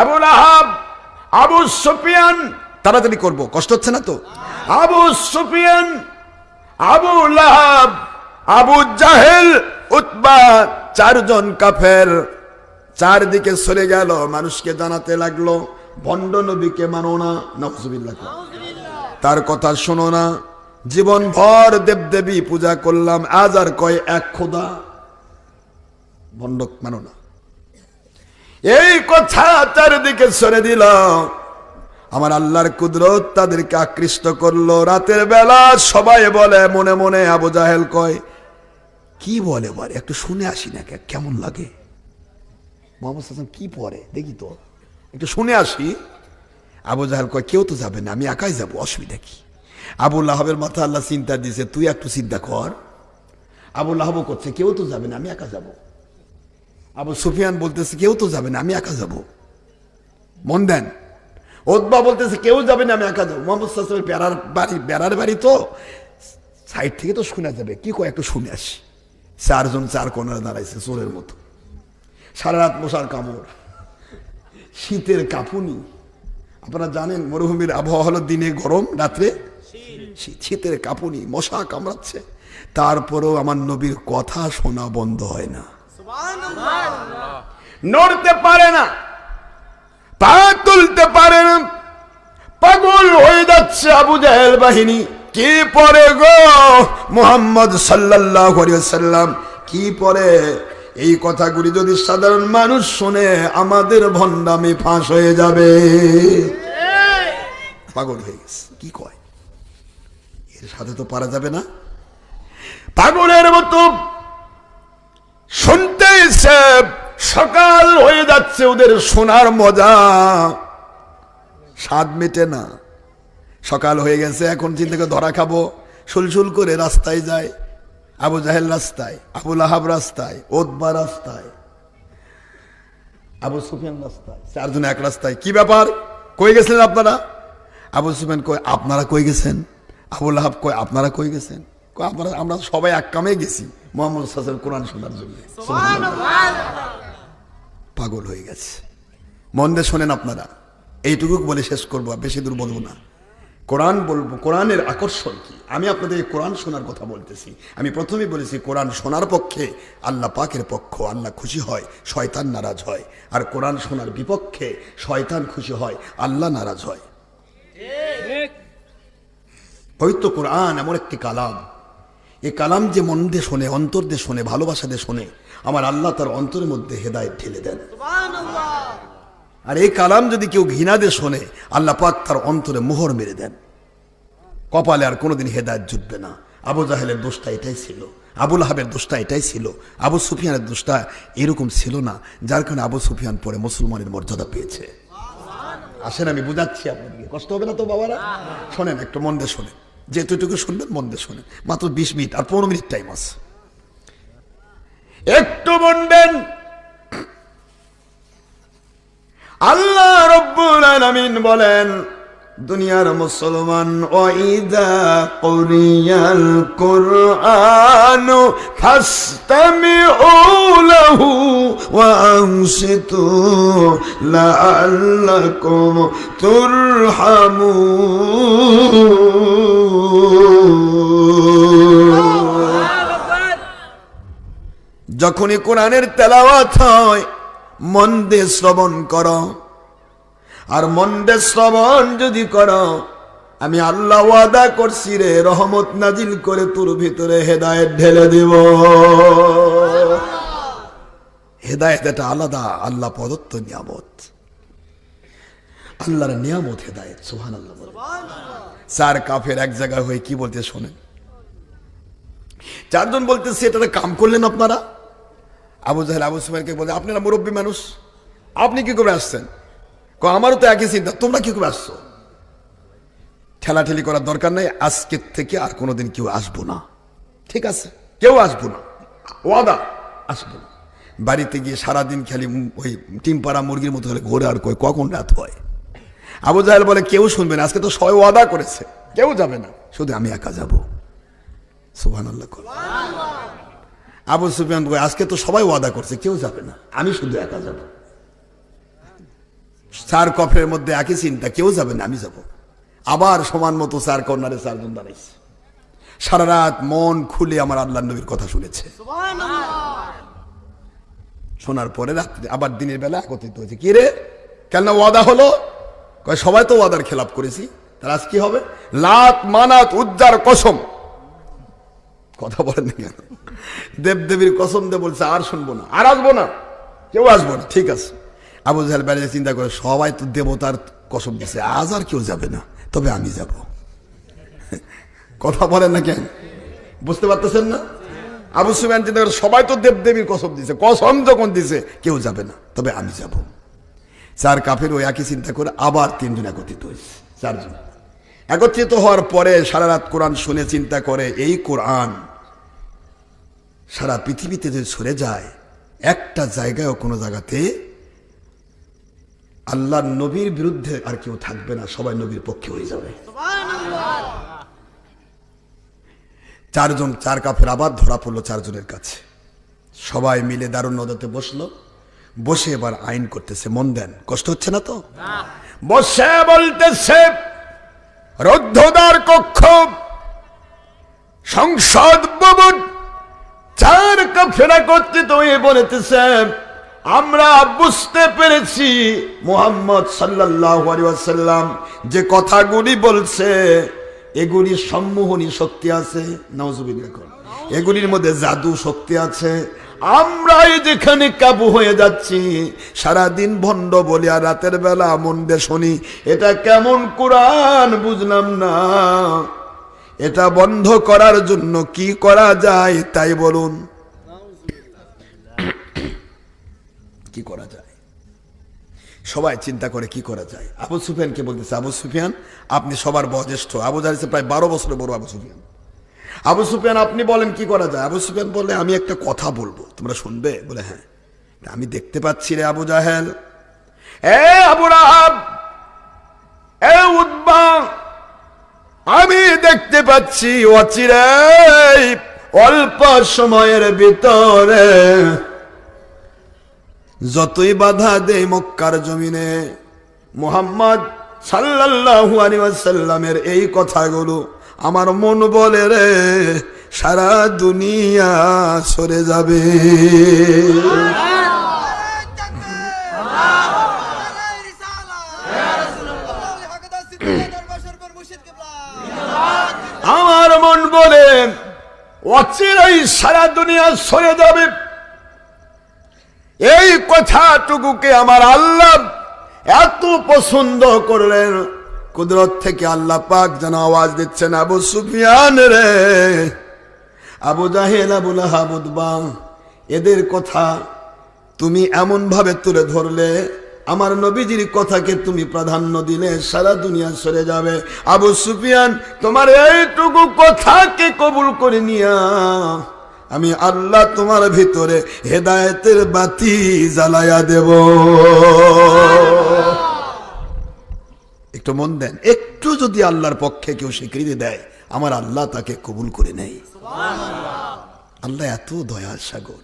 আবুল আহাব আবু সুফিয়ান। তাড়াতাড়ি করব কষ্ট হচ্ছে না তো? আবু সুফিয়ান আবু লাহাব আবু জাহেল উতবা চারজন কাফের। চারদিকে সরে গেল মানুষকে জানাতে লাগল ভণ্ড নবীকে মানো না তার কথা শোনো না জীবন ভর দেবদেবী পূজা করলাম আজ আর কয় এক খোদা ভণ্ডক মানো না। এই কথা চারিদিকে সরে দিল। আমার আল্লাহর কুদরত তাদেরকে আকৃষ্ট করল। রাতের বেলা সবাই বলে, মনে মনে আবু জাহেল কয়, কি বলে বলে? একটু শুনে আসি না কেমন লাগে? মোহাম্মদ হাসান কি পরে? দেখি তো। একটু শুনে আসি। আবু জাহেল কয়, কেউ তো যাবে না, আমি একাই যাব, অসুবিধা কি? আবুল আহাবের মাথা আল্লাহ চিন্তা দিয়েছে তুই একটু চিন্তা কর। আবুল আহাবও করছে, কেউ তো যাবে না, আমি একা যাব। আবু সুফিয়ান বলতেছে, কেউ তো যাবে না, আমি একা যাব। মন দেন। ওদবা বলতেছে, কেউ যাবে না, আমি একা যাব। মোহাম্মদ বেড়ার বাড়ি বেড়ার বাড়ি তো সাইড থেকে তো শোনা যাবে। কি কয়, একটু শুনে আসি। চারজন চার কোনারে দাঁড়াইছে চোরের মতো। সারা রাত মশার কামড়, শীতের কাঁপুনি। আপনারা জানেন, মরুভূমির আবহাওয়া হলো দিনে গরম, রাত্রে শীত। শীতের কাঁপুনি, মশা কামড়াচ্ছে। তারপরেও আমার নবীর কথা শোনা বন্ধ হয় না। নড়তে পারে না, পা তুলতে পারে না, পাগল হয়ে যাচ্ছে আবু জাহেল বাহিনী। কি পরে গো মোহাম্মদ সাল্লাহ সাল্লাম কি পরে? এই কথাগুলি যদি সাধারণ মানুষ শুনে, আমাদের ভণ্ডামি ফাঁস হয়ে যাবে। পাগল হয়ে গেছে, কি কয়? এর সাথে তো পারা যাবে না। পাগলের মতো সকাল হয়ে যাচ্ছে ওদের সোনার মজা। স্বাদ মেটে না। সকাল হয়ে গেছে, এখন চিন্তা করে ধরা খাব। সুলসুল করে রাস্তায় যায়, আবু জাহেল রাস্তায় আবুল আহাব রাস্তায় ওদবা রাস্তায়, আবু সুফিয়ান রাস্তায়। চারজন এক রাস্তায়। কি ব্যাপার? কই গেছিলেন আপনারা? আবু সুফিয়ান কই আপনারা কই গেছেন? আবুল আহাব কই আপনারা কই গেছেন? আমরা সবাই এক কামে গেছি। মোহাম্মদ সাসের কোরআন শোনার জন্য। পাগল হয়ে গেছে। মন দিয়ে শোনেন আপনারা এইটুকু বলে শেষ করব বেশি দূর বলব না। কোরআন বলব কোরআনের আকর্ষণ কি? আমি আপনাদের কোরআন শোনার কথা বলতেছি। আমি প্রথমেই বলেছি কোরআন শোনার পক্ষে আল্লাহ পাকের পক্ষ আল্লাহ খুশি হয় শয়তান নারাজ হয়। আর কোরআন শোনার বিপক্ষে শয়তান খুশি হয় আল্লাহ নারাজ হয়। পবিত্র কোরআন এমন একটি কালাম এই কালাম যে মন দিয়ে শোনে অন্তর দিয়ে শোনে ভালোবাসা দিয়ে শোনে আমার আল্লাহ তার অন্তরের মধ্যে হেদায়ত ঠেলে দেন। আর এই কালাম যদি কেউ ঘৃণা দিয়ে শোনে আল্লাহ পাক তার অন্তরে মোহর মেরে দেন। কপালে আর কোনোদিন হেদায়ত জুটবে না। আবু জাহেলের দোষটা এটাই ছিল আবুল হাবের দোষটা এটাই ছিল আবু সুফিয়ানের দোষটা এরকম ছিল না যার কারণে আবু সুফিয়ান পরে মুসলমানের মর্যাদা পেয়েছে। আসেন আমি বুঝাচ্ছি আপনাদেরকে। কষ্ট হবে না তো বাবারা? শোনেন একটু মন দিয়ে শোনেন। যেটুকু শুনবেন মন দিয়ে শোনেন। মাত্র বিশ মিনিট, আর পনেরো মিনিট টাইম আছে। একটু মন দেন আল্লাহ রব্বুল আলামিন বলেন, দুনিয়ার মুসলমান, ওয়াইদা কুরিয়াল কুরআন ফাসতামিউ লাহু ওয়া আনসিতু লাআল্লাকুম তুরহামুন। যখনই কোরআনের তেলাওয়াত হয়, মন দিয়ে শ্রবণ করো। আর মন দিয়ে শ্রবণ যদি করো, আমি আল্লাহ ওয়াদা করছি রে, রহমত নাজিল করে তোর ভিতরে হেদায়েত ঢেলে দিব। হেদায়েত এটা আলাদা, আল্লাহ প্রদত্ত নিয়ামত। আল্লাহর নিয়ামত হেদায়েত সুহান আল্লাহ চার কাফের এক জায়গায় হয়ে কি বলতে শোনেন? চারজন বলতেছে এটা কাম করলেন আপনারা? আবু জাহেল আবু সুমাইনকে বলে আপনারা মুরব্বী মানুষ? আপনি কি করে আসছেন? ক আমারও তো একই চিন্তা, তোমরা কি করে আসছো? ঠেলাঠেলি করার দরকার নেই, আজকের থেকে আর কোনোদিন কেউ আসব না। ঠিক আছে, কেউ আসব না, ওয়াদা, আসব না। বাড়িতে গিয়ে সারাদিন খালি ওই টিম পাড়া মুরগির মতো হলে ঘোরে আর কয়, কখন রাত হয়? আবু জাহেল বলে, কেউ শুনবে না, আজকে তো সবাই ওয়াদা করেছে, কেউ যাবে না, শুধু আমি একা যাব। আল্লাহ আবু সুফিয়ান কয় আজকে তো সবাই ওয়াদা করছে, কেউ যাবে না। আমি শুধু একা যাব। চার কফের মধ্যে একই চিন্তা কেউ যাবে না, আমি যাব। আবার সমান মতো চার কর্নারে চারজন দাঁড়াইছে। সারা রাত মন খুলে আমার আল্লাহ নবীর কথা শুনেছে। শোনার পরে রাত্রে, আবার দিনের বেলা একত্রিত হয়েছে। কি রে? কেন ওয়াদা হলো? কয়, সবাই তো ওয়াদার খেলাপ করেছি। তার আজ কি হবে? লাত মানাত উজ্জার কসম। কথা বলেন কেন? দেবদেবীর কসম দে বলছে, আর শুনব না, আর আসব না, কেউ আসব না, ঠিক আছে। আবু জাহেল বেড়ে চিন্তা করে, সবাই তো দেবতার কসম দিছে, আজ আর কেউ যাবে না, তবে আমি যাব। কথা বলেন না কেন? বুঝতে পারতেছেন না? আবু সুফিয়ান চিন্তা করে, সবাই তো দেবদেবীর কসম দিছে, কসম যখন দিছে, কেউ যাবে না, তবে আমি যাব। চার কাফের ওই একই চিন্তা করে, আবার তিনজন একত্রিত হয়েছে, চারজন। একত্রিত হওয়ার পরে সারা রাত কোরআন শুনে চিন্তা করে, এই কোরআন সারা পৃথিবীতে যদি সরে যায়, একটা জায়গায়ও কোনো জায়গাতে আল্লাহ নবীর বিরুদ্ধে আর কেউ থাকবে না, সবাই নবীর পক্ষে হয়ে যাবে। চারজন, চার কাফের আবার ধরা পড়ল চারজনের কাছে। সবাই মিলে দারুণ নদতে বসল। বসে এবার আইন করতেছে, মন দেন। কষ্ট হচ্ছে না তো? বসে বলতেছে রুদ্ধদ্বার কক্ষ, সংসদ ভবন, চার কাফেরা একত্রিত হয়ে বলেতেছে আমরা বুঝতে পেরেছি মোহাম্মদ ওয়াসাল্লাম যে কথাগুলি বলছে, এগুলির সম্মোহনী শক্তি আছে, নাউজুবিল্লাহ, এগুলির মধ্যে জাদু শক্তি আছে আমরাই যেখানে কাবু হয়ে যাচ্ছি, সারাদিন ভণ্ড বলি আর রাতের বেলা মন দিয়ে শুনি, এটা কেমন কোরআন বুঝলাম না। এটা বন্ধ করার জন্য কি করা যায় তাই বলুন। কি করা যায়? সবাই চিন্তা করে কি করা যায়। আবু সুফিয়ানকে বলতেছে, আবু সুফিয়ান, আপনি সবার বয়োজ্যেষ্ঠ। আবু জাহিসে প্রায় বারো বছরের বড় আবু সুফিয়ান। আবু সুফিয়ান, আপনি বলেন কি করা যায়? আবু সুফিয়ান বললে, আমি একটা কথা বলব। তোমরা শুনবে? বলে হ্যাঁ। আমি দেখতে পাচ্ছি রে আবু জাহেল। এ আবু রাহাব! এ উদ্বা আমি দেখতে পাচ্ছি অচিরে অল্প সময়ের ভিতরে। যতই বাধা দেয় মক্কার জমিনে, মোহাম্মদ সাল্লাল্লাহু আলাইহি ওয়াসাল্লামের এই কথাগুলো আমার মন বলে রে, সারা দুনিয়া সরে যাবে। আমার মন বলে, অচিরাই সারা দুনিয়া সরে যাবে। এই কথাটুকুকে আমার আল্লাহ এত পছন্দ করলেন। কুদরত থেকে আল্লাহ পাক যেন আওয়াজ দিচ্ছেন, আবু সুফিয়ান রে, আবু জাহেল আবুল হাবুদবা এদের কথা তুমি এমন ভাবে তুলে ধরলে, আমার নবীজির কথাকে তুমি প্রাধান্য দিলে, সারা দুনিয়া সরে যাবে। আবু সুফিয়ান, তোমার এইটুকু কথাকে কবুল করে নিয়া, আমি আল্লাহ তোমার ভিতরে হেদায়েতের বাতি জ্বালায়া দেব। একটু মন দেন। একটু যদি আল্লাহর পক্ষে কেউ স্বীকৃতি দেয় আমার আল্লাহ তাকে কবুল করে নেই আল্লাহ এত দয়া সাগর।